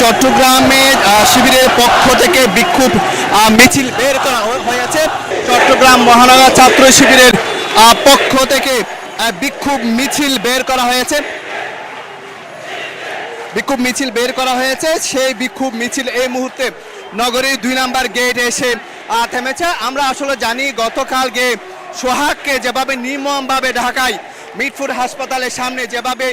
চট্টগ্রামে শিবিরের পক্ষ থেকে বিক্ষোভ মিছিল বের করা হয়েছে। চট্টগ্রাম মহানগর ছাত্র শিবিরের পক্ষ থেকে বিক্ষোভ মিছিল বের করা হয়েছে। বিক্ষোভ মিছিল বের করা হয়েছে। সেই বিক্ষোভ মিছিল এই মুহূর্তে নগরীর দুই নাম্বার গেট এসে থেমেছে। আমরা আসলে জানি গতকাল গে সোহাগকে যেভাবে নির্মমভাবে ঢাকায় মিটফুড হাসপাতালের সামনে যেভাবে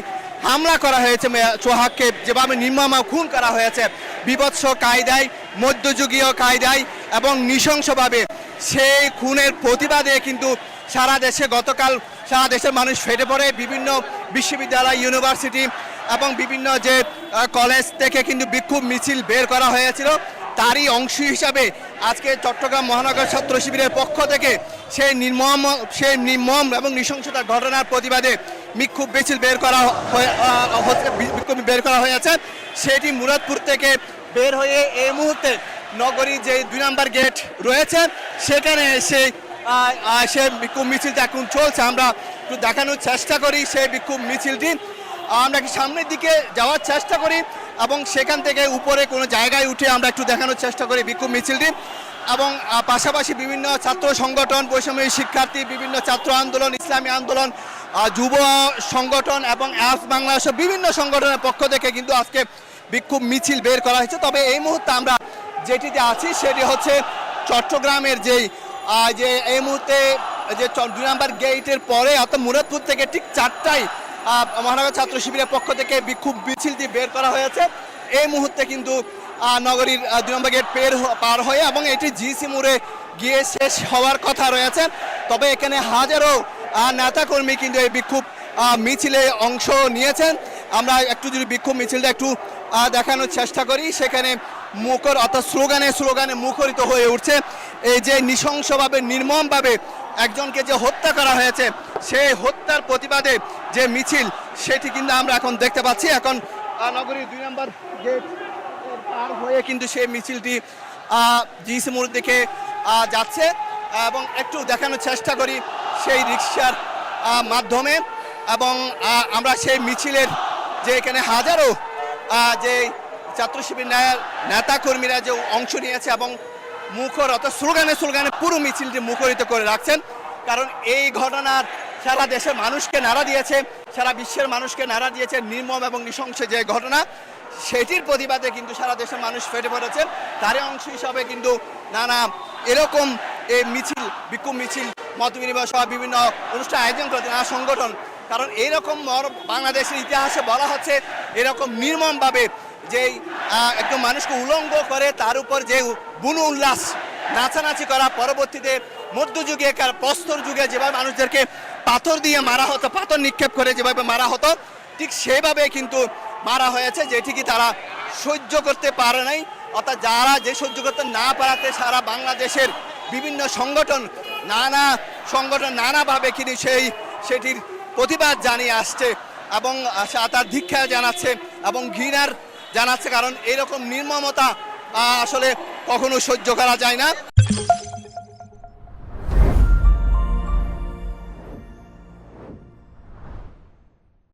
হামলা করা হয়েছে সোহাগকে যেভাবে নির্মম খুন করা হয়েছে। বিভৎস কায়দায়, মধ্যযুগীয় কায়দায় এবং নৃশংসভাবে সেই খুনের প্রতিবাদে কিন্তু সারা দেশে গতকাল সারা দেশের মানুষ ফেটে পড়ে। বিভিন্ন বিশ্ববিদ্যালয়, ইউনিভার্সিটি এবং বিভিন্ন যে কলেজ থেকে কিন্তু বিক্ষোভ মিছিল বের করা হয়েছিল। তারই অংশ হিসাবে আজকে চট্টগ্রাম মহানগর ছাত্র শিবিরের পক্ষ থেকে সেই নির্মম সেই নির্মম এবং নৃশংসতার ঘটনার প্রতিবাদে বিক্ষোভ মিছিল বের করা বিক্ষোভ বের করা হয়েছে। সেটি মুরাদপুর থেকে বের হয়ে এই মুহূর্তে নগরী যে দুই নম্বর গেট রয়েছে, সেখানে এসে সে বিক্ষোভ মিছিলটা এখন চলছে। আমরা একটু দেখানোর চেষ্টা করি সেই বিক্ষোভ মিছিলটি। আমরা কি সামনের দিকে যাওয়ার চেষ্টা করি এবং সেখান থেকে উপরে কোনো জায়গায় উঠে আমরা একটু দেখানোর চেষ্টা করি বিক্ষোভ মিছিলটি। এবং পাশাপাশি বিভিন্ন ছাত্র সংগঠন বৈষম্য শিক্ষার্থী, বিভিন্ন ছাত্র আন্দোলন, ইসলামী আন্দোলন যুব সংগঠন এবং অ্যাস বাংলাদেশ বিভিন্ন সংগঠনের পক্ষ থেকে কিন্তু আজকে বিক্ষোভ মিছিল বের করা হয়েছে। তবে এই মুহূর্তে আমরা যেটিতে আছি সেটি হচ্ছে চট্টগ্রামের যেই যে এই মুহূর্তে যে দুই নাম্বার গেটের পরে অর্থাৎ মুরাদপুর থেকে ঠিক চারটায় মহানগর ছাত্র শিবিরের পক্ষ থেকে বিক্ষোভ মিছিলটি বের করা হয়েছে। এই মুহূর্তে কিন্তু নগরীর দুই নম্বর গেট পের পার হয়ে এবং এটি জিসি মোড়ে গিয়ে শেষ হওয়ার কথা রয়েছে। তবে এখানে হাজারো নেতাকর্মী কিন্তু এই বিক্ষোভ মিছিলে অংশ নিয়েছেন। আমরা একটু যদি বিক্ষোভ মিছিলটা একটু দেখানোর চেষ্টা করি। সেখানে মুখর, অর্থাৎ স্লোগানে স্লোগানে মুখরিত হয়ে উঠছে। এই যে নৃশংসভাবে, নির্মমভাবে একজনকে যে হত্যা করা হয়েছে, সেই হত্যার প্রতিবাদে যে মিছিল, সেটি কিন্তু আমরা এখন দেখতে পাচ্ছি। এখন নগরীর দুই নম্বর গেট পার হয়ে কিন্তু সেই মিছিলটি জিসি মোড় দিকে যাচ্ছে। এবং একটু দেখানোর চেষ্টা করি। সেই রিক্সার মাধ্যমে এবং আমরা সেই মিছিলের যে এখানে হাজারো যে ছাত্র শিবির নেতা কর্মীরা যে অংশ নিয়েছে এবং মুখর অর্থাৎ স্লোগানে স্লোগানে পুরো মিছিলটি মুখরিত করে রাখছেন। কারণ এই ঘটনার সারা দেশের মানুষকে নাড়া দিয়েছে, সারা বিশ্বের মানুষকে নাড়া দিয়েছে নির্মম এবং নৃশংস যে ঘটনা, সেটির প্রতিবাদে কিন্তু সারা দেশের মানুষ ফেটে পড়েছে তারই অংশ হিসাবে কিন্তু নানা এরকম এই মিছিল, বিক্ষোভ মিছিল মত বিনিময় সহ বিভিন্ন অনুষ্ঠান আয়োজন করেছে নানা সংগঠন। কারণ এইরকম বাংলাদেশের ইতিহাসে বলা হচ্ছে, এরকম নির্মমভাবে যেই একদম মানুষকে উলঙ্গ করে তার উপর যে বুনু উল্লাস, নাচানাচি করা, পরবর্তীতে মধ্যযুগে কার প্রস্তর যুগে যেভাবে মানুষদেরকে পাথর দিয়ে মারা হতো, পাথর নিক্ষেপ করে যেভাবে মারা হতো, ঠিক সেভাবে কিন্তু মারা হয়েছে যেটি কি তারা সহ্য করতে পারে নাই। অর্থাৎ যারা যে সহ্য করতে না পারাতে সারা বাংলাদেশের বিভিন্ন সংগঠন নানা সংগঠন নানাভাবে কিন্তু সেই সেটির প্রতিবাদ জানিয়ে আসছে এবং তার দীক্ষা জানাচ্ছে এবং ঘৃণার জানাচ্ছে, কারণ এরকম নির্মমতা আসলে কখনো সহ্য করা যায় না।